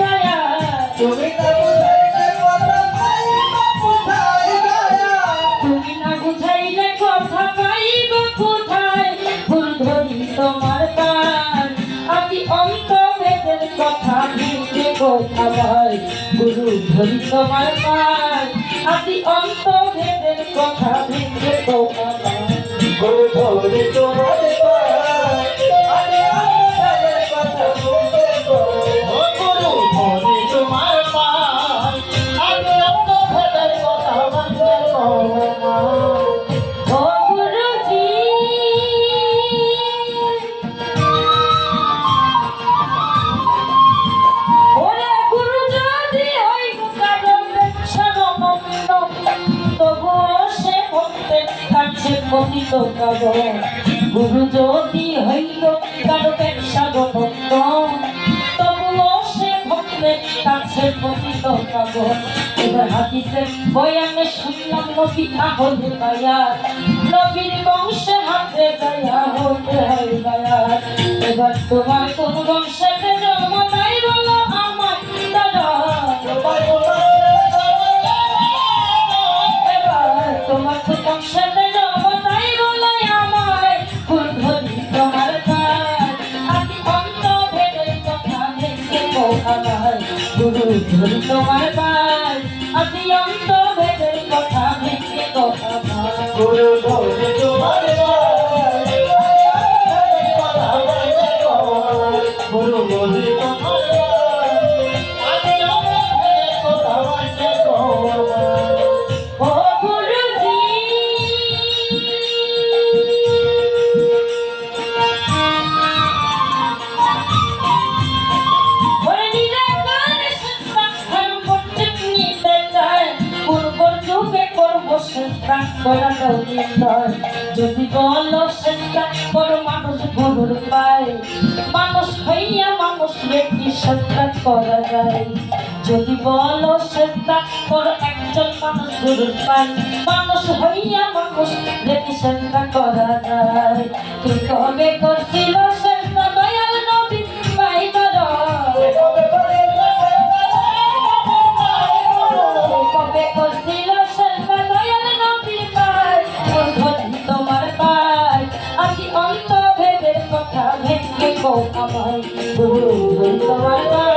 দয়া তুমি না বুঝাইলে কথা পাইব কোথায় দয়া তুমি না বুঝাইলে কথা পাইব কোথায়। ভুল ধরি তোমার কান। আদি অন্ত ভেদের কথা গুরু কথা ভাই গুরু ধরে তোমার ভক্তের কাছে পতিত কারণ গুরু যদি হইল কারও ব্যবসা গণন্দ তবুও সে ভক্তের কাছে পতিত কারণ এবার হাদিসের বয়ানে শুনলাম নবী আহলে বায়াত নবীর বংশে হাতে গায়া হতে হয় বায়াত এবার তোমার কোন বংশেতে তোমার যদি বল সত্যান বড় মানুষ গুরুর পায় মানুষ হইয়া মানুষ ব্যক্তি সত্যান করা যায় যদি বল সত্যান বড় একজন মানুষ গুরুর পায় মানুষ হইয়া মানুষ ব্যক্তি সত্যান করা যায়। কে কবে করছিল ভেঙে কো আমায় গুরু ধরি তোমার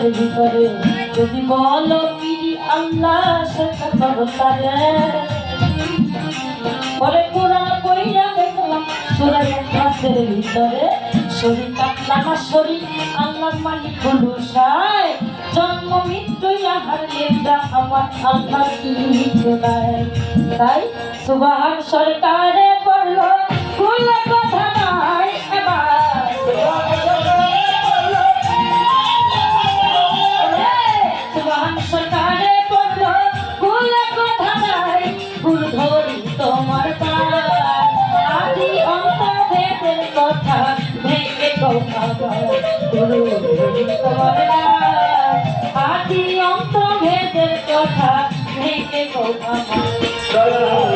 ইখলাসের ভিতরে। যদি বলো পিরি আল্লাহ সত্তা করো পরে কোরআন বইটা দেখলাম, সূরা ইখলাসের ভিতরে শরীর কাটলামা শরীর আল্লাহর মালিক হলো সায় জন্ম, মৃত্যু, আহার নিদ্রা আমার আল্লাহ কিছু নাই। তাই সুবাহ সরকারে আদি অন্ত ভেদের কথা ভেঙে কথা বল